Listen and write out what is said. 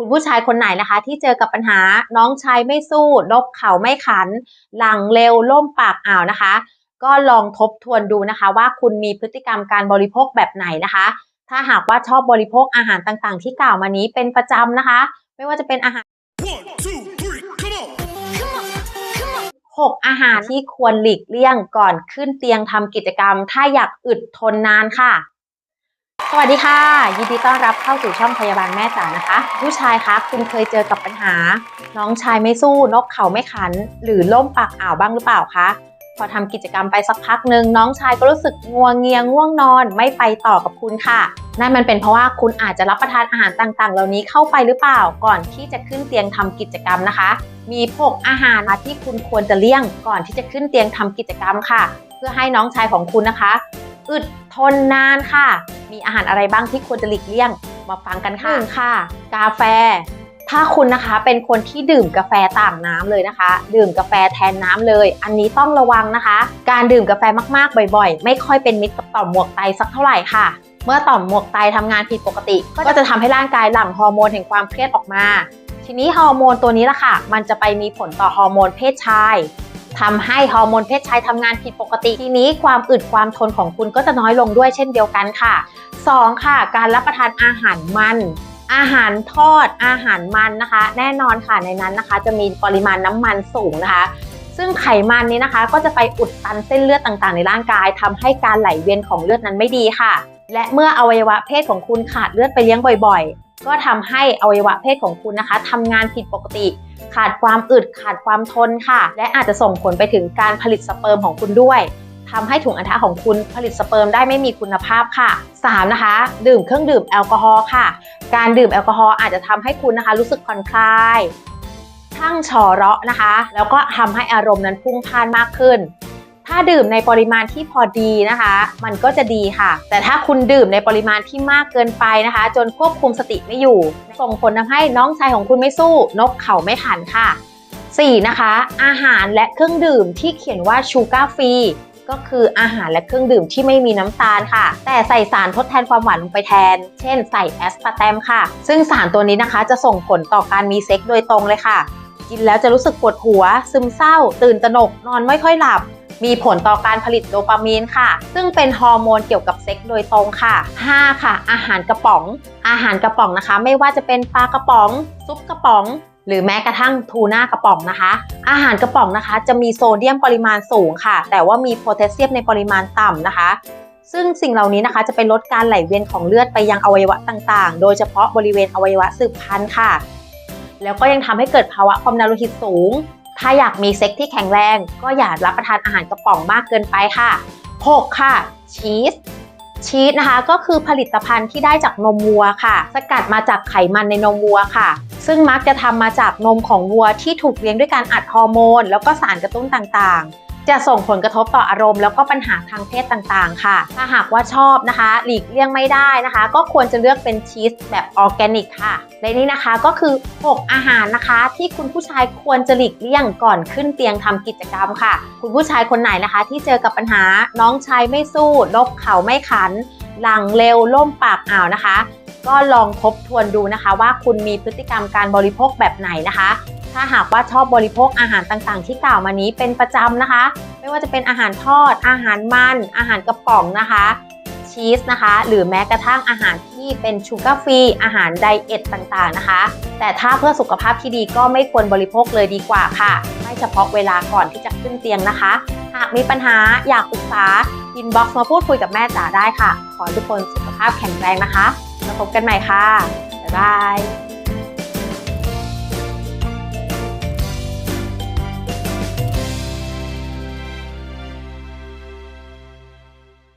คุณผู้ชายคนไหนนะคะ ที่เจอกับปัญหาน้องชายไม่สู้นกเขาไม่ขัน หลังเร็วล่มปากอ่าวนะคะ ก็ลองทบทวนดูนะคะ ว่าคุณมีพฤติกรรมการบริโภคแบบไหนนะคะ ถ้าหากว่าชอบบริโภคอาหารต่างๆ ที่กล่าวมานี้เป็นประจำนะคะ ไม่ว่าจะเป็นอาหาร One, two, three, come on! 6อาหารที่ควรหลีกเลี่ยงก่อนขึ้นเตียงทำกิจกรรม ถ้าอยากอึดทนนานค่ะ สวัสดีค่ะ ยินดีต้อนรับเข้าสู่ช่องพยาบาลแม่จ๋านะคะ ผู้ชายคะคุณเคยเจอกับปัญหา น้องชายไม่สู้นกเขาไม่ขัน หรือล่มปากอ่าวบ้างหรือเปล่าคะพอทำกิจกรรมไปสักพักหนึ่งน้องชายก็รู้สึกงัวเงียง่วงนอนไม่ไปต่อกับคุณค่ะนั่นมันเป็นเพราะว่าคุณอาจจะรับประทานอาหารต่างๆ เหล่านี้เข้าไปหรือเปล่าก่อนที่จะขึ้นเตียงทำกิจกรรมนะคะ มีพวกอาหารที่คุณควรจะเลี่ยงก่อนที่จะขึ้นเตียงทำกิจกรรมค่ะ เพื่อให้น้องชายของคุณนะคะ อึดทนนานค่ะ มีอาหารอะไรบ้างที่ควรจะหลีกเลี่ยง มาฟังกันค่ะหนึ่งค่ะ กาแฟ ถ้าคุณนะคะเป็นคนที่ดื่มกาแฟต่างน้ำเลยนะคะ ดื่มกาแฟแทนน้ำเลย อันนี้ต้องระวังนะคะ การดื่มกาแฟมากๆ บ่อยๆ ไม่ค่อยเป็นมิตรกับต่อมหมวกไตสักเท่าไหร่ค่ะเมื่อต่อมหมวกไตทำงานผิดปกติ ก็จะทำให้ร่างกายหลั่งฮอร์โมนแห่งความเครียดออกมา ทีนี้ฮอร์โมนตัวนี้ละค่ะ มันจะไปมีผลต่อฮอร์โมนเพศชาย ทำให้ฮอร์โมนเพศชายทำงานผิดปกติทีนี้ความอึดความทนของคุณก็จะน้อยลงด้วยเช่นเดียวกันค่ะ 2. ค่ะ การรับประทานอาหารมันอาหารทอดอาหารมันนะคะ แน่นอนค่ะในนั้นนะคะ จะมีปริมาณน้ำมันสูงนะคะ ซึ่งไขมันนี้นะคะ ก็จะไปอุดตันเส้นเลือดต่างๆ ในร่างกายทำให้การไหลเวียนของเลือดนั้นไม่ดีค่ะ และเมื่ออวัยวะเพศของคุณขาดเลือดไปเลี้ยงบ่อย ๆ ก็ทำให้อวัยวะเพศของคุณนะคะทำงานผิดปกติ ขาดความอึดขาดความทนค่ะ และอาจจะส่งผลไปถึงการผลิตสเปิร์มของคุณด้วยทำให้ถุงอัณฑะของคุณผลิตสเปิร์มได้ไม่มีคุณภาพค่ะ 3. นะคะ ดื่มเครื่องดื่มแอลกอฮอล์ค่ะ การดื่มแอลกอฮอล์อาจจะทำให้คุณนะคะ รู้สึกผ่อนคลายทั้งชอเราะนะคะ แล้วก็ทำให้อารมณ์นั้นพุ่งพ่านมากขึ้นาดื่มในปริมาณที่พอดีนะคะ มันก็จะดีค่ะ แต่ถ้าคุณดื่มในปริมาณที่มากเกินไปนะคะ จนควบคุมสติไม่อยู่ ส่งผลทำให้น้องชายของคุณไม่สู้ นกเขาไม่ขันค่ะ 4. นะคะ อาหารและเครื่องดื่มที่เขียนว่าชูการ์ฟรีก็คืออาหารและเครื่องดื่มที่ไม่มีน้ำตาลค่ะ แต่ใส่สารทดแทนความหวานลงไปแทน เช่นใส่แอสปาร์แตมค่ะ ซึ่งสารตัวนี้นะคะจะส่งผลต่อการมีเซ็กส์โดยตรงเลยค่ะ กินแล้วจะรู้สึกปวดหัว ซึมเศร้า ตื่นตระหนก นอนไม่ค่อยหลับ มีผลต่อการผลิตโดปามีนค่ะ ซึ่งเป็นฮอร์โมนเกี่ยวกับเซ็กส์โดยตรงค่ะ 5. ค่ะ อาหารกระป๋อง อาหารกระป๋องนะคะ ไม่ว่าจะเป็นปลากระป๋อง ซุปกระป๋องหรือแม้กระทั่งทูน่ากระป๋องนะคะ อาหารกระป๋องนะคะ จะมีโซเดียมปริมาณสูงค่ะ แต่ว่ามีโพแทสเซียมในปริมาณต่ำนะคะ ซึ่งสิ่งเหล่านี้นะคะจะไปลดการไหลเวียนของเลือดไปยังอวัยวะต่างๆ โดยเฉพาะบริเวณอวัยวะสืบพันธุ์ค่ะ แล้วก็ยังทำให้เกิดภาวะความดันโลหิตสูง ถ้าอยากมีเซ็กที่แข็งแรง ก็อย่ารับประทานอาหารกระป๋องมากเกินไปค่ะ 6. ค่ะ ชีสชีสนะคะก็คือผลิตภัณฑ์ที่ได้จากนมวัวค่ะ สกัดมาจากไขมันในนมวัวค่ะ ซึ่งมักจะทำมาจากนมของวัวที่ถูกเลี้ยงด้วยการอัดฮอร์โมน แล้วก็สารกระตุ้นต่างๆ จะส่งผลกระทบต่ออารมณ์แล้วก็ปัญหาทางเพศต่างๆ ค่ะ ถ้าหากว่าชอบนะคะ หลีกเลี่ยงไม่ได้นะคะ ก็ควรจะเลือกเป็นชีสแบบออร์แกนิกค่ะ และนี่นะคะก็คือ 6 อาหารนะคะ ที่คุณผู้ชายควรจะหลีกเลี่ยงก่อนขึ้นเตียงทำกิจกรรมค่ะ คุณผู้ชายคนไหนนะคะ ที่เจอกับปัญหาน้องชายไม่สู้นกเข่าไม่ขัน หลังเร็วล่มปากอ่าวนะคะ ก็ลองทบทวนดูนะคะ ว่าคุณมีพฤติกรรมการบริโภคแบบไหนนะคะ ถ้าหากว่าชอบบริโภคอาหารต่างๆ ที่กล่าวมานี้เป็นประจำนะคะ ไม่ว่าจะเป็นอาหารทอด อาหารมัน อาหารกระป๋องนะคะ ชีสนะคะ หรือแม้กระทั่งอาหารที่เป็นชูการ์ฟรีอาหารไดเอทต่างๆนะคะ แต่ถ้าเพื่อสุขภาพที่ดีก็ไม่ควรบริโภคเลยดีกว่าค่ะ ไม่เฉพาะเวลาก่อนที่จะขึ้นเตียงนะคะ หากมีปัญหาอยากปรึกษาอินบ็อกซ์มาพูดคุยกับแม่จ๋าได้ค่ะ ขอทุกคนสุขภาพแข็งแรงนะคะแล้วพบกันใหม่ค่ะบ๊ายบาย